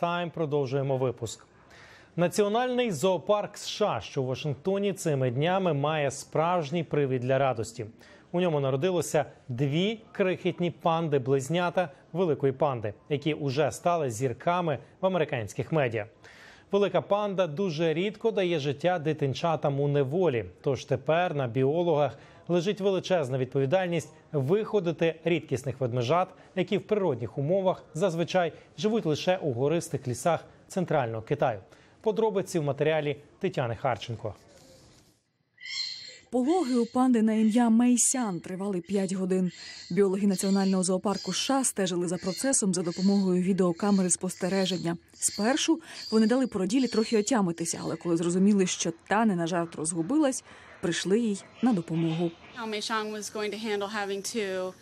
Тайм продовжуємо випуск. Національний зоопарк США, що у Вашингтоні цими днями має справжній привід для радості. У ньому народилося дві крихітні панди-близнята великої панди, які уже стали зірками в американських медіа. Велика панда дуже рідко дає життя дитинчатам у неволі. Тож тепер на біологах лежить величезна відповідальність виходити рідкісних ведмежат, які в природних умовах зазвичай живуть лише у гористих лісах центрального Китаю. Подробиці в матеріалі Тетяни Харченко. Пологи у панди на ім'я Мейсян тривали 5 годин. Біологи національного зоопарку США стежили за процесом за допомогою відеокамери спостереження. Спершу вони дали породілі трохи отямитися, але коли зрозуміли, що та не на жарт розгубилась, прийшли їй на допомогу.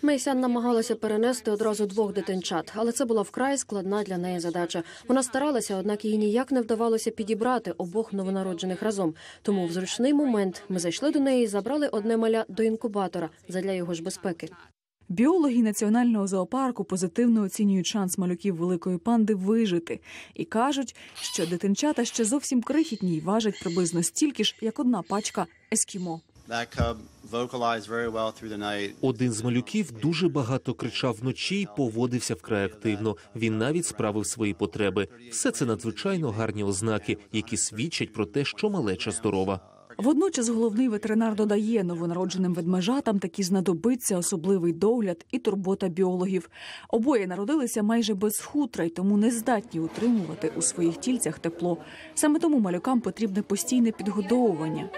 Мейсян намагалася перенести одразу двох дитинчат, але це була вкрай складна для неї задача. Вона старалася, однак їй ніяк не вдавалося підібрати обох новонароджених разом. Тому в зручний момент ми зайшли до неї і забрали одне маля до інкубатора задля його ж безпеки. Біологи національного зоопарку позитивно оцінюють шанс малюків великої панди вижити і кажуть, що дитинчата ще зовсім крихітні й важать приблизно стільки ж, як одна пачка ескімо. Один з малюків дуже багато кричав вночі й поводився вкрай активно. Він навіть справив свої потреби. Все це надзвичайно гарні ознаки, які свідчать про те, що малеча здорова. Водночас головний ветеринар додає новонародженим ведмежатам таки знадобиться особливий догляд і турбота біологів. Обоє народилися майже без хутра й тому не здатні утримувати у своїх тільцях тепло. Саме тому малюкам потрібне постійне підгодовування.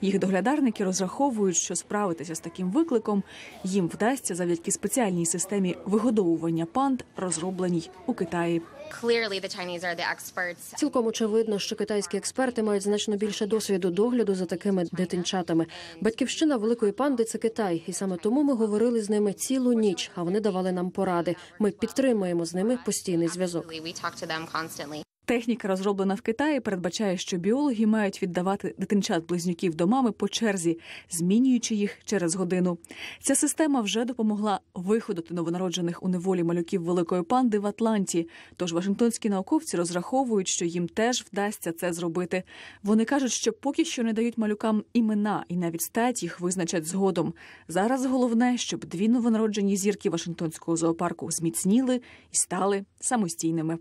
Їх доглядарники розраховують, що справитися з таким викликом їм вдасться завдяки спеціальній системі вигодовування панд, розробленій у Китаї. Цілком очевидно, що китайські експерти мають значно більше досвіду догляду за такими дитинчатами. Батьківщина великої панди це Китай, і саме тому ми говорили з ними цілу ніч, а вони давали нам поради. Ми підтримуємо з ними постійний зв'язок. Техніка, розроблена в Китаї, передбачає, що біологи мають віддавати дитинчат близнюків до мами по черзі, змінюючи їх через годину. Ця система вже допомогла виходити новонароджених у неволі малюків великої панди в Атланті. Тож Вашингтонські науковці розраховують, що їм теж вдасться це зробити. Вони кажуть, що поки що не дають малюкам імена і навіть стать їх визначать згодом. Зараз головне, щоб дві новонароджені зірки Вашингтонського зоопарку зміцніли і стали самостійними.